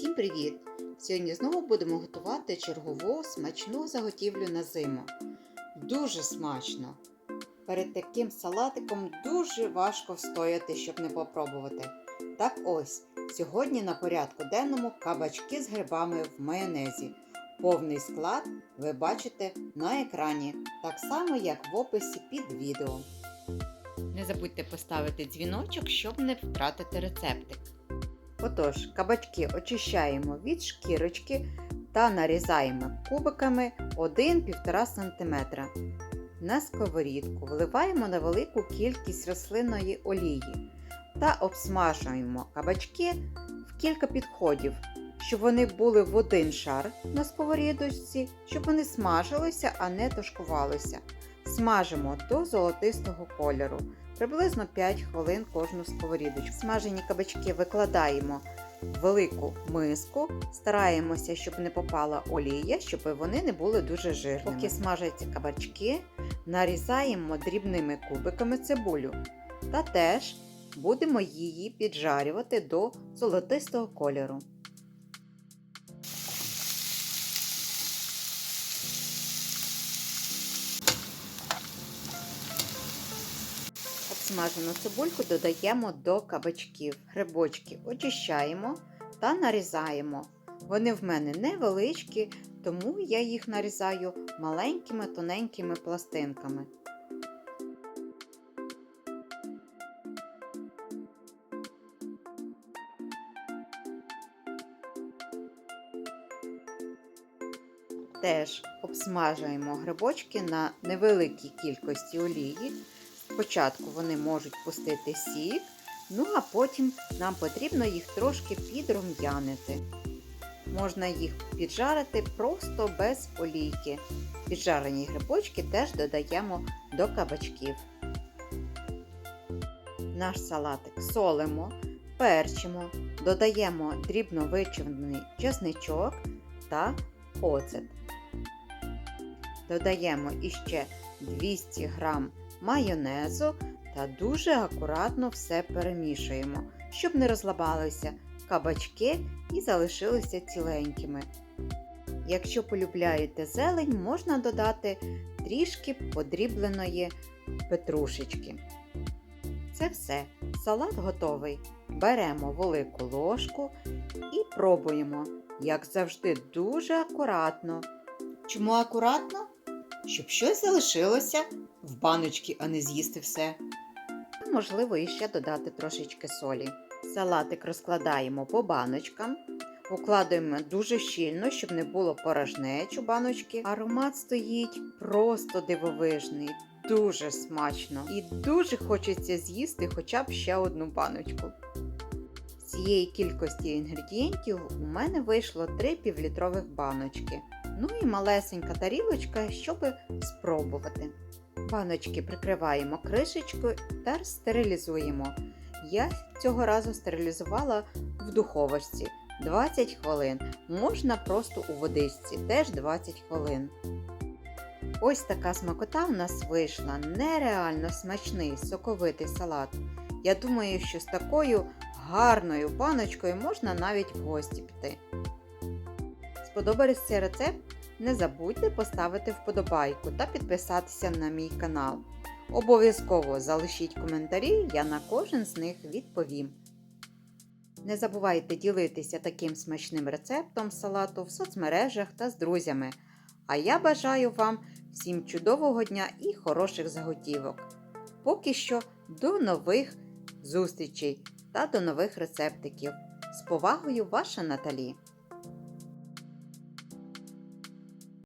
Всім привіт! Сьогодні знову будемо готувати чергову смачну заготівлю на зиму. Дуже смачно! Перед таким салатиком дуже важко встояти, щоб не попробувати. Так ось, сьогодні на порядку денному кабачки з грибами в майонезі. Повний склад ви бачите на екрані, так само як в описі під відео. Не забудьте поставити дзвіночок, щоб не втратити рецептик. Отож, кабачки очищаємо від шкірочки та нарізаємо кубиками 1-1,5 см. На сковорідку вливаємо невелику кількість рослинної олії та обсмажуємо кабачки в кілька підходів, щоб вони були в один шар на сковорідочці, щоб вони смажилися, а не тушкувалися. Смажимо до золотистого кольору приблизно 5 хвилин кожну сковорідочку. Смажені кабачки викладаємо в велику миску, стараємося, щоб не попала олія, щоб вони не були дуже жирними. Поки смажаться кабачки, нарізаємо дрібними кубиками цибулю та теж будемо її піджарювати до золотистого кольору. Обсмажену цибульку додаємо до кабачків. Грибочки очищаємо та нарізаємо. Вони в мене невеличкі, тому я їх нарізаю маленькими тоненькими пластинками. Теж обсмажуємо грибочки на невеликій кількості олії. Спочатку вони можуть пустити сік, ну а потім нам потрібно їх трошки підрум'янити. Можна їх піджарити просто без олійки. Піджарені грибочки теж додаємо до кабачків. Наш салатик солимо, перчимо, додаємо дрібно вичавлений чесничок та оцет. Додаємо іще 200 г майонезу та дуже акуратно все перемішуємо, щоб не розлабалися кабачки і залишилися ціленькими. Якщо полюбляєте зелень, можна додати трішки подрібленої петрушечки. Це все. Салат готовий. Беремо велику ложку і пробуємо, як завжди, дуже акуратно. Чому акуратно? Щоб щось залишилося в баночці, а не з'їсти все. Можливо, іще додати трошечки солі. Салатик розкладаємо по баночкам, укладуємо дуже щільно, щоб не було порожнеч у баночки. Аромат стоїть просто дивовижний, дуже смачно і дуже хочеться з'їсти хоча б ще одну баночку. З цієї кількості інгредієнтів у мене вийшло 3 півлітрових баночки. Ну і малесенька тарілочка, щоб спробувати. Баночки прикриваємо кришечкою та стерилізуємо. Я цього разу стерилізувала в духовочці 20 хвилин. Можна просто у водичці теж 20 хвилин. Ось така смакота в нас вийшла. Нереально смачний соковитий салат. Я думаю, що з такою гарною баночкою можна навіть в гості піти. Сподобався цей рецепт? Не забудьте поставити вподобайку та підписатися на мій канал. Обов'язково залишіть коментарі, я на кожен з них відповім. Не забувайте ділитися таким смачним рецептом салату в соцмережах та з друзями. А я бажаю вам всім чудового дня і хороших заготівок. Поки що до нових зустрічей та до нових рецептиків. З повагою, ваша Наталі!